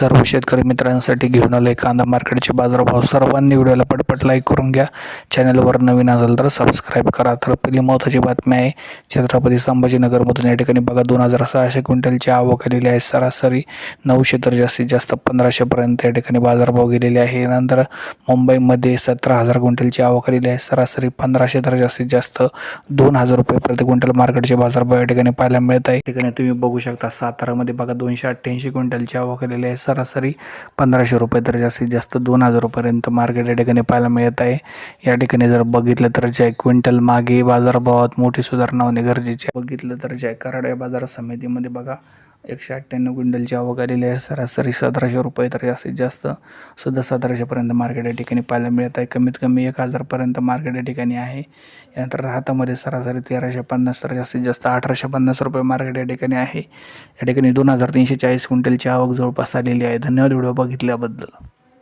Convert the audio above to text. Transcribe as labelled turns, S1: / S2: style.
S1: सर्व शेतकरी मित्रांसाठी घेऊन आले कांदा मार्केटचे बाजारभाव. सर्वांनी व्हिडिओला पटपट लाईक करून घ्या. चॅनलवर नवीन असेल तर सबस्क्राईब करा. तर पहिली महत्त्वाची बातमी आहे छत्रपती संभाजीनगरमधून या ठिकाणी बघा दोन हजार सहाशे क्विंटलची आवक आलेली आहे. सरासरी नऊशे तर जास्तीत जास्त पंधराशेपर्यंत या ठिकाणी बाजारभाव गेलेले आहे. नंतर मुंबईमध्ये सतरा हजार क्विंटलची आवक आलेली आहे. सरासरी पंधराशे तर जास्तीत जास्त दोन हजार रुपये प्रति क्विंटल मार्केटचे बाजारभाव या ठिकाणी पाहायला मिळत आहे. या ठिकाणी तुम्ही बघू शकता सातारामध्ये बघा दोनशे अठ्ठ्याऐंशी क्विंटलची आवक आलेली आहे. सरासरी पंधराशे रुपये तर जास्तीत जास्त दोन हजार रुपयेपर्यंत मार्केट या ठिकाणी पाहायला मिळत आहे. या ठिकाणी जर बघितलं तर जय क्विंटल मागे बाजारभावात मोठी सुधारणा होणे गरजेचे बघितलं तर जय कराड या बाजार समितीमध्ये बघा एकशे अठ्ठ्याण्णव क्विंटलची आवक आलेली आहे सरासरी सतराशे रुपये तर जास्तीत जास्त. सुद्धा सतराशेपर्यंत मार्केट या ठिकाणी पाहायला मिळत आहे. कमीत कमी एक हजारपर्यंत मार्केट या ठिकाणी आहे. यानंतर राहतामध्ये सरासरी तेराशे पन्नास तर जास्तीत जास्त अठराशे पन्नास रुपये मार्केट या ठिकाणी आहे. या ठिकाणी दोन हजार तीनशे चाळीस क्विंटलची आवक जवळपास आलेली आहे. धन्यवाद व्हिडिओ बघितल्याबद्दल.